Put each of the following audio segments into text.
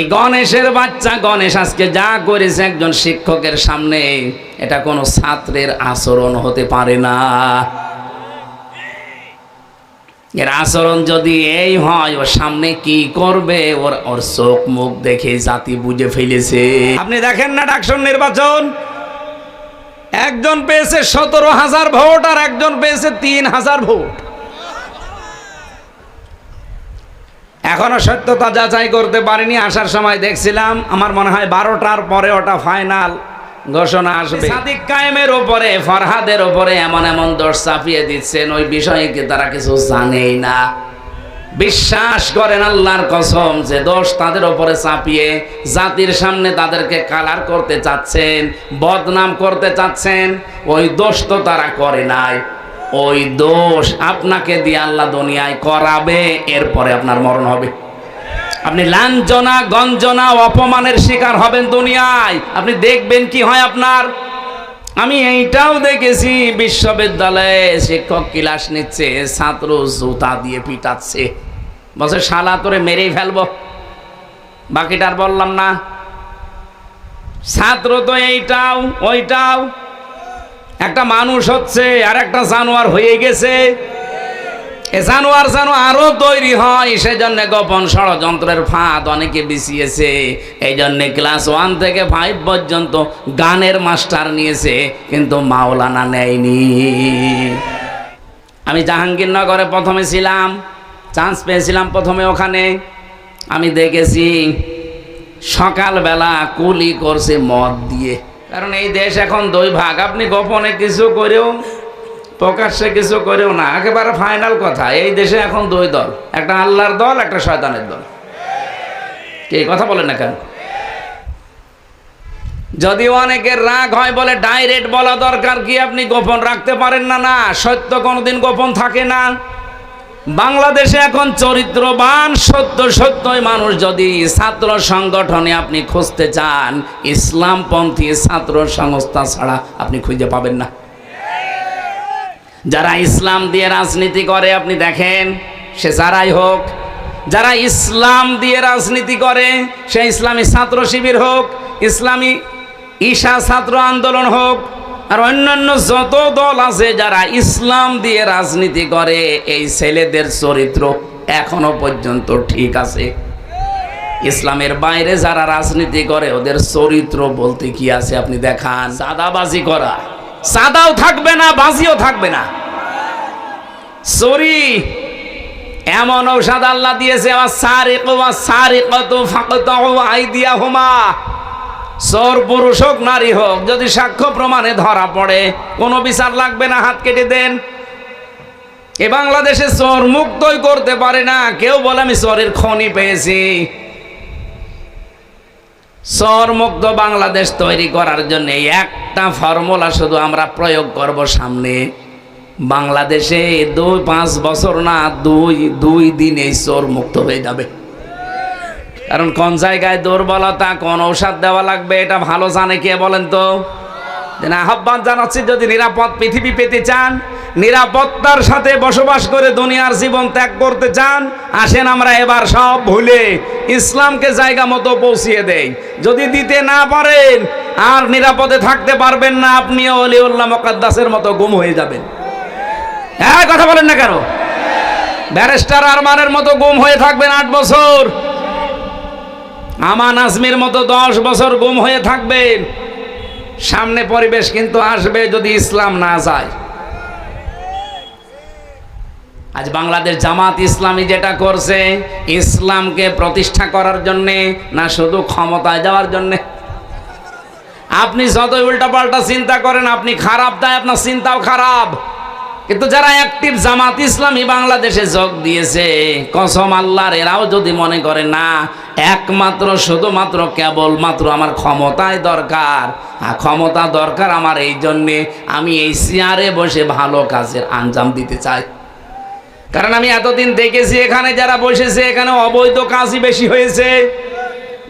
এই গণেশের বাচ্চা গণেশ আজকে যা করেছে একজন শিক্ষকের সামনে, এটা কোনো ছাত্রের আচরণ হতে পারে না। এর আচরণ যদি এই হয়, ওর সামনে কি করবে? ওর ওর চোখ মুখ দেখে জাতি বুঝে ফেলেছে। আপনি দেখেন না ডাকসন নির্বাচন? একজন পেয়েছে সতেরো হাজার ভোট আর একজন পেয়েছে তিন হাজার ভোট। এখনও সত্যতা যাচাই করতে পারিনি, আসার সময় দেখছিলাম, আমার মনে হয় বারোটার পরে ওটা ফাইনাল ঘোষণা আসবে। সাদিক কায়েমের উপরে, ফরহাদের উপরে এমন এমন দোষ চাপিয়ে দিচ্ছেন, ওই বিষয়ে কি তারা কিছু জানেই না? বিশ্বাস করেন আল্লাহর কসম, যে দোষ তাদের ওপরে চাপিয়ে জাতির সামনে তাদেরকে কালার করতে চাচ্ছেন, বদনাম করতে চাচ্ছেন, ওই দোষ তো তারা করে নাই। ওই দোষ আপনাকে দিয়ে আল্লাহ দুনিয়ায় করাবে, এরপরে আপনার মরণ হবে। আপনি লাঞ্ছনা, গঞ্জনা, অপমানের শিকার হবেন দুনিয়ায়। আপনি দেখবেন কি হয় আপনার? আমি এইটাও দেখেছি, বিশ্ববিদ্যালয়ে শিক্ষক ক্লাস নিচ্ছে, ছাত্র জুতা দিয়ে পিটাচ্ছে। বলছে, শালা, তোরে মেরেই ফেলব। বাকিটার বললাম না। ছাত্র তো এইটাও, ওইটাও। একটা মানুষ হচ্ছে আর একটা জানোয়ার হয়ে গেছে। এ জানোয়ার যেন আরও তৈরি হয়, সেজন্য গোপন ষড়যন্ত্রের ফাঁদ অনেকে বিছিয়েছে। এই জন্য ক্লাস ওয়ান থেকে ফাইভ পর্যন্ত গানের মাস্টার নিয়েছে, কিন্তু মাওলানা নেয়নি। আমি জাহাঙ্গীরনগরে প্রথমে ছিলাম, চান্স পেয়েছিলাম প্রথমে ওখানে। আমি দেখেছি সকালবেলা কুলি করছে মদ দিয়ে। কারণ এই দেশ এখন দুই ভাগ। আপনি গোপনে কিছু করেও, প্রকাশ্যে কিছু করেও না। একেবারে ফাইনাল কথা, এই দেশে এখন দুই দল। একটা আল্লাহর দল, একটা শয়তানের দল। কে, কথা বলেন না কেন? যদিও অনেকের রাগ হয় বলে ডাইরেক্ট বলা দরকার, কি আপনি গোপন রাখতে পারেন না? না, সত্য কোনোদিন গোপন থাকে না। বাংলাদেশে এখন চরিত্রবান, সত্য সত্যই মানুষ যদি ছাত্র সংগঠনে আপনি খুঁজতে চান, ইসলামপন্থী ছাত্র সংস্থা ছাড়া আপনি খুঁজে পাবেন না। যারা ইসলাম দিয়ে রাজনীতি করে, আপনি দেখেন, সে যারাই হোক, যারা ইসলাম দিয়ে রাজনীতি করে, সে ইসলামী ছাত্র শিবির হোক, ইসলামী ঈশা ছাত্র আন্দোলন হোক আর অন্যান্য যত দল আছে যারা ইসলাম দিয়ে রাজনীতি করে, এই ছেলেদের চরিত্র এখনও পর্যন্ত ঠিক আছে। ইসলামের বাইরে যারা রাজনীতি করে, ওদের চরিত্র বলতে কি আছে আপনি দেখান। সাদাবাজি করা। সাদাও থাকবে না, বাজিও থাকবে না। সরি, এমন ঔষধ আল্লাহ দিয়েছে আমার সারে কোয়া সারে কত ফাঁকত আইদিয়া হোমা চোর পুরুষ হোক, নারী হোক, যদি সাক্ষ্য প্রমাণে ধরা পড়ে, কোনো বিচার লাগবে না, হাত কেটে দেন। এ বাংলাদেশে চোর মুক্তই করতে পারে না, কেউ বলে আমি চোরের খনি পেয়েছি। চর মুক্ত বাংলাদেশ তৈরি করার জন্য একটা ফর্মুলা শুধু আমরা প্রয়োগ করব সামনে। বাংলাদেশে দুই, পাঁচ বছর না, দুই দুই দিনে চোর মুক্ত হয়ে যাবে। কারণ কোন জায়গায় দুর্বলতা, কোন ঔষধ দেওয়া লাগবে, এটা ভালো জানে কে বলেন তো? আহ্বান জানাচ্ছি, যদি নিরাপদ পৃথিবী পেতে চান, নিরাপত্তার সাথে বসবাস করে দুনিয়ার জীবন ত্যাগ করতে চান, আসেন আমরা এবার সব ভুলে ইসলামকে জায়গা মতো পৌঁছিয়ে দেই। যদি দিতে না পারেন, আর নিরাপদে থাকতে পারবেন না, আপনিও অলিউল্লাহ মকাদ্দাসের মতো গুম হয়ে যাবেন। হ্যাঁ কথা বলেন না কেন? ব্যারিস্টার আরমানের মতো গুম হয়ে থাকবেন আট বছর। আমান আজমির মতো দশ বছর গুম হয়ে থাকবেন সামনে পরিবেশ কিন্তু আসবে যদি ইসলাম না যায়। আজ বাংলাদেশ জামাত ইসলামী যেটা করছে, ইসলামকে প্রতিষ্ঠা করার জন্যে না শুধু ক্ষমতায় যাওয়ার জন্যে? আপনি যতই উল্টাপাল্টা চিন্তা করেন, আপনি খারাপ তাই আপনার চিন্তাও খারাপ। কিন্তু যারা অ্যাক্টিভ জামাত ইসলামী বাংলাদেশে যোগ দিয়েছে, কসম আল্লাহর, এরাও যদি মনে করে না একমাত্র, শুধুমাত্র কেবলমাত্র আমার ক্ষমতায় দরকার। আর ক্ষমতা দরকার আমার এই জন্যে আমি এই চেয়ারে বসে ভালো কাজের আঞ্জাম দিতে চাই। কারণ আমি এতদিন দেখেছি এখানে যারা বসেছে, এখানে অবৈধ কাজই বেশি হয়েছে,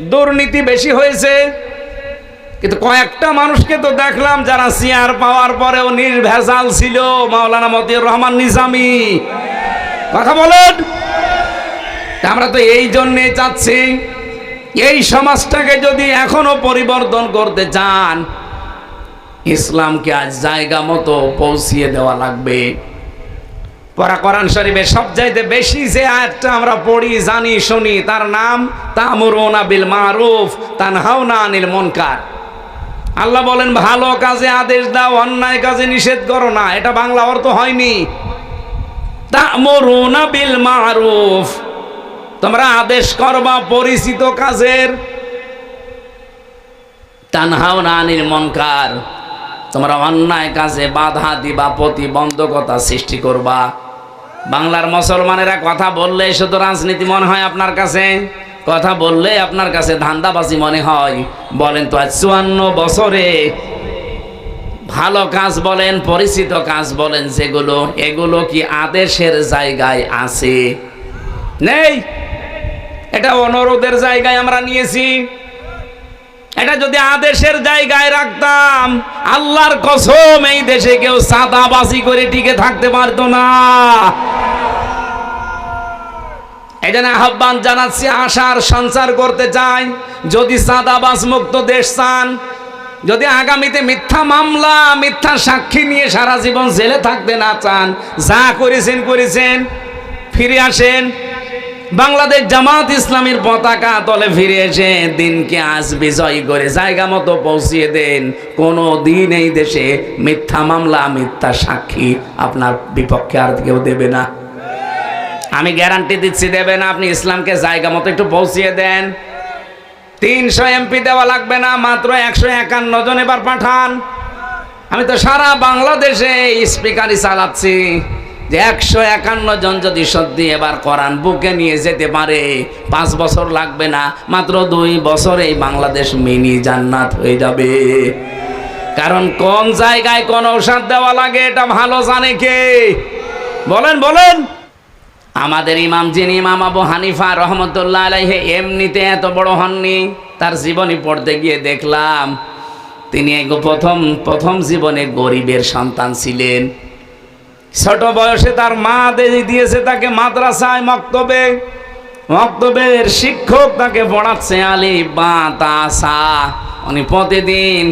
দুর্নীতি বেশি হয়েছে। কিন্তু কয়েকটা মানুষকে তো দেখলাম যারা চেয়ার পাওয়ার পরেও নির্ভেজাল ছিল। মাওলানা মতিউর রহমান নিজামি। কথা বলেন। আমরা তো এই জন্যে চাচ্ছি, এই সমাজটাকে যদি এখনও পরিবর্তন করতে চান, ইসলামকে আজ জায়গা মতো পৌঁছিয়ে দেওয়া লাগবে। পরা কোরআন শরীফে সবচাইতে বেশি যে আয়াতটা আমরা পড়ি, জানি, শুনি, তার নাম তামুরুনা বিল মারুফ, তানহাউনা আনিল মুনকার। আল্লাহ বলেন, ভালো কাজে আদেশ দাও, অন্যায় কাজে নিষেধ করো না। এটা বাংলা অর্থ হয়নি। তামুরুনা বিল মারুফ। তোমরা আদেশ করবা পরিচিত কাজের। তানহাউনা আনিল মুনকার। তোমরা অন্যায় কাজে বাধা দিবা, প্রতিবন্ধকতা সৃষ্টি করবা। বাংলার মুসলমানেরা কথা বললে শুধু রাজনীতি মনে হয় আপনার কাছে? কথা বললে আপনার কাছে ধান্দাবাজি মনে হয়। বলেন তো, আজ চুয়ান্ন বছরে ভালো কাজ বলেন, পরিচিত কাজ বলেন, যেগুলো, এগুলো কি আদেশের জায়গায় আছে? নেই! এটা অনুরোধের জায়গায় আমরা নিয়েছি। এটা যদি আদেশের জায়গায় রাখতাম, আল্লাহর কসম, এই দেশে কেউ সাদাবাজি করে টিকে থাকতে পারতো না। জন্য আহ্বান জানাচ্ছি, আশার সঞ্চার করতে চাই। যদি সাদাবাজ মুক্ত দেশ চান, যদি আগামীতে মিথ্যা মামলা, মিথ্যা সাক্ষী নিয়ে সারা জীবন জেলে থাকতে না চান, যা করেছেন করেছেন, ফিরে আসেন। বাংলাদেশ জামাত ইসলামীর পতাকা তলে ফিরে এসে দিনকে আজ বিজয় করে জায়গা মতো পৌঁছিয়ে দেন। কোনো দিন এই দেশে মিথ্যা মামলা, মিথ্যা সাক্ষী আপনার বিপক্ষে আর কেউ দেবে না। আমি গ্যারান্টি দিচ্ছি দেবেন আপনি ইসলামকে জায়গা মতো একটু পৌঁছিয়ে দেন। তিনশো এমপি দেওয়া লাগবে না, মাত্র একশো একান্ন জন এবার পাঠান। আমি তো সারা বাংলাদেশে স্পিকারই চালাচ্ছি। যে একশো একান্ন জন যদি সত্যি এবার কোরআন বুকে নিয়ে যেতে পারে, পাঁচ বছর লাগবে না, মাত্র দুই বছরেই বাংলাদেশ মিনি জান্নাত হয়ে যাবে। কারণ কোন জায়গায় কোন ঔষধ দেওয়া লাগে, এটা ভালো জানে কে? বলেন বলেন। আমাদের ইমাম যিনি ইমাম আবু হানিফা রহমতুল্লাহ আলাইহে এমনিতে এত বড় হননি, তার জীবনী পড়তে গিয়ে দেখলাম, তিনি প্রথম প্রথম জীবনে গরিবের সন্তান ছিলেন। ছোট বয়সে তার মা দিয়ে দিয়েছে তাকে মাদ্রাসায় মক্তবে। মক্তবের শিক্ষক তাকে পড়াচ্ছে, আলি বা তাসা উনি প্রতিদিন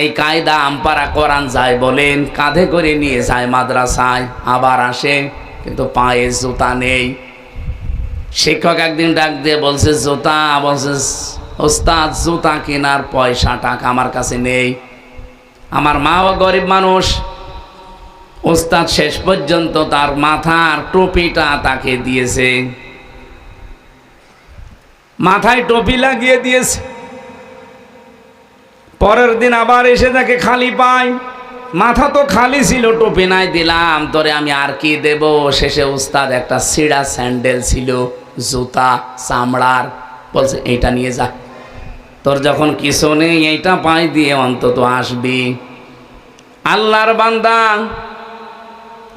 এই কায়দা আমপারা কোরআন যায় বলেন, কাঁধে করে নিয়ে যায় মাদ্রাসায়, আবার আসে, কিন্তু পায়ে জুতা নেই। শিক্ষক একদিন ডাক দিয়ে বলছে, জুতা? বলছে, ওস্তাদ, জুতা কেনার পয়সা টাকা আমার কাছে নেই। আমার মাও গরিব মানুষ ওস্তাদ শেষ পর্যন্ত তার মাথার টুপিটা তাকে দিয়েছে। মাথায় টুপি লাগিয়ে দিয়েছে। পরের দিন আবার এসে তাকে খালি পাই মাথা তো খালি ছিল, টুপি নাই, দিলাম, তোরে আমি আর কি দেব? শেষে উস্তাদ একটা সিড়া স্যান্ডেল ছিল, জুতা, চামড়ার, বলছে, এইটা নিয়ে যা। তোর যখন কিছু নেই, এইটা পাই দিয়ে অন্তত আসবি। আল্লাহর বান্দা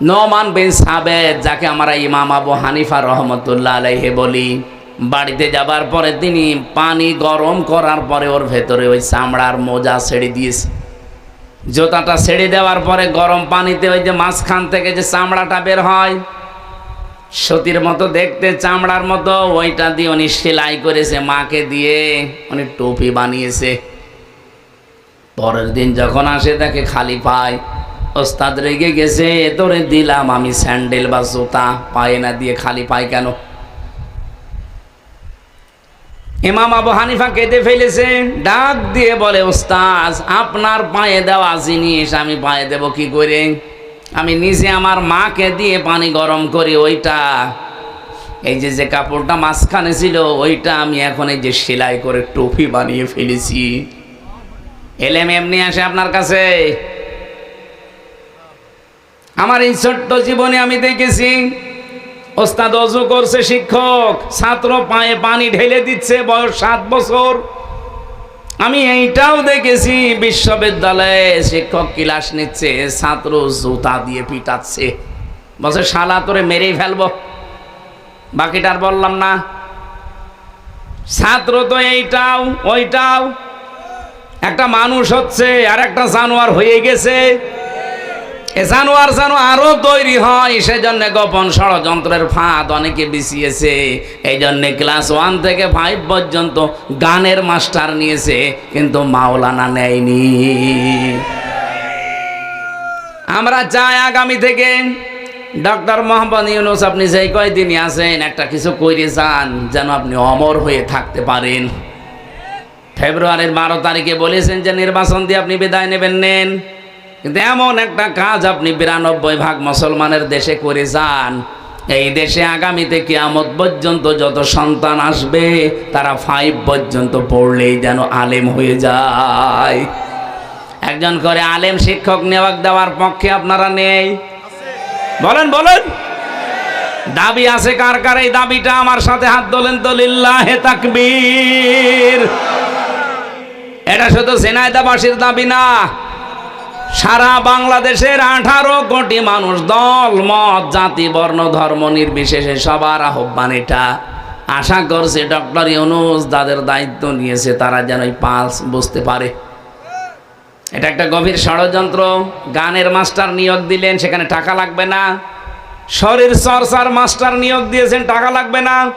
নমান বিন সাবেদ, যাকে আমরা ইমাম আবু হানিফা রহমতুল্লাহ আলাইহে বলি। বাড়িতে যাবার পরে তিনি পানি গরম করার পরে ওর ভেতরে ওই চামড়ার মোজা ছেড়ে দিয়েছে। জোতাটা ছেড়ে দেওয়ার পরে গরম পানিতে ওই যে মাঝখান থেকে যে চামড়াটা বের হয়, সতীর মতো দেখতে, চামড়ার মতো, ওইটা দিয়ে উনি সেলাই করেছে, মাকে দিয়ে উনি টুপি বানিয়েছে। পরের দিন যখন আসে তাকে খালি পায়। ওস্তাদ রেগে গেছে তোরে দিলাম আমি স্যান্ডেল বা জুতা পায়ে না দিয়ে খালি পাই কেন? ইমাম আবু হানিফা কেঁদে ফেলেছে, ডাক দিয়ে বলে ওস্তাজ আপনার পায়ে দেওয়া জিনিস আমি পায়ে দেব কি করে? আমি নিজে আমার মাকে দিয়ে পানি গরম করি, ওইটা। এই যে যে কাপড়টা মাঝখানে ছিল, ওইটা আমি এখন এই যে সেলাই করে টুপি বানিয়ে ফেলেছি। এলেম এমনি আসে আপনার কাছে? আমার এই ছোট্ট জীবনে আমি দেখেছি, ওস্তাদ অজু করছে শিক্ষক, ছাত্র পায়ে পানি ঢেলে দিচ্ছে, বয়স সাত বছর। আমি এইটাও দেখেছি, বিশ্ববিদ্যালয়ে শিক্ষক ক্লাস নিচ্ছে, ছাত্র জুতা দিয়ে পিটাচ্ছে। বলছে, শালা, তোরে মেরেই ফেলব। বাকিটার বললাম না। ছাত্র তো এইটাও, ওইটাও। একটা মানুষ হচ্ছে আর একটা জানোয়ার হয়ে গেছে। এ জানোয়ার যেন আরও তৈরি হয়, সেজন্য গোপন ষড়যন্ত্রের ফাঁদ অনেকে বিছিয়েছে। এই জন্য ক্লাস ওয়ান থেকে ফাইভ পর্যন্ত গানের মাস্টার নিয়েছে, কিন্তু মাওলানা নেয়নি। আমরা চাই আগামী থেকে ডক্টর মোহাম্মদ ইউনুস, আপনি যেই কয়দিনই আছেন, একটা কিছু করে যান, যেন আপনি অমর হয়ে থাকতে পারেন। ফেব্রুয়ারির বারো তারিখে বলেছেন যে নির্বাচন দিয়ে আপনি বিদায় নেবেন, নেন। কিন্তু এমন একটা কাজ আপনি বিরানব্বই ভাগ মুসলমানের দেশে করে যান। এই দেশে আগামীতে কিয়ামত পর্যন্ত যত সন্তান আসবে, তারা ফাইভ পর্যন্ত পড়লেই যেন আলেম হয়ে যায়। একজন করে আলেম শিক্ষক নেওয়াক দেওয়ার পক্ষে আপনারা নেই? বলেন বলেন। দাবি আছে কার কার? এই দাবিটা আমার সাথে হাত তোলেন তো লিল্লাহে তাকবীর। এটা শুধু ঝিনাইদাবাসীর দাবি না সারা বাংলাদেশের আঠারো কোটি মানুষ দল, মত, জাতি, বর্ণ, ধর্ম নির্বিশেষে সবার আহ্বান এটা। আশা করছে ডক্টর ইউনুস যাদের দায়িত্ব নিয়েছে তারা যেন এই পালস বুঝতে পারে। এটা একটা গভীর ষড়যন্ত্র। গানের মাস্টার নিয়োগ দিলেন, সেখানে টাকা লাগবে না। শরীর চর্চার মাস্টার নিয়োগ দিয়েছেন, টাকা লাগবে না।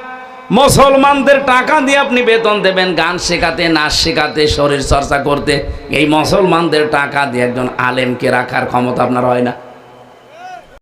মুসলমানদের টাকা দিয়ে আপনি বেতন দেবেন, গান শেখাতে, নাচ শেখাতে, শরীর চর্চা করতে, এই মুসলমানদের টাকা দিয়ে একজন আলেমকে রাখার ক্ষমতা আপনার হয় না।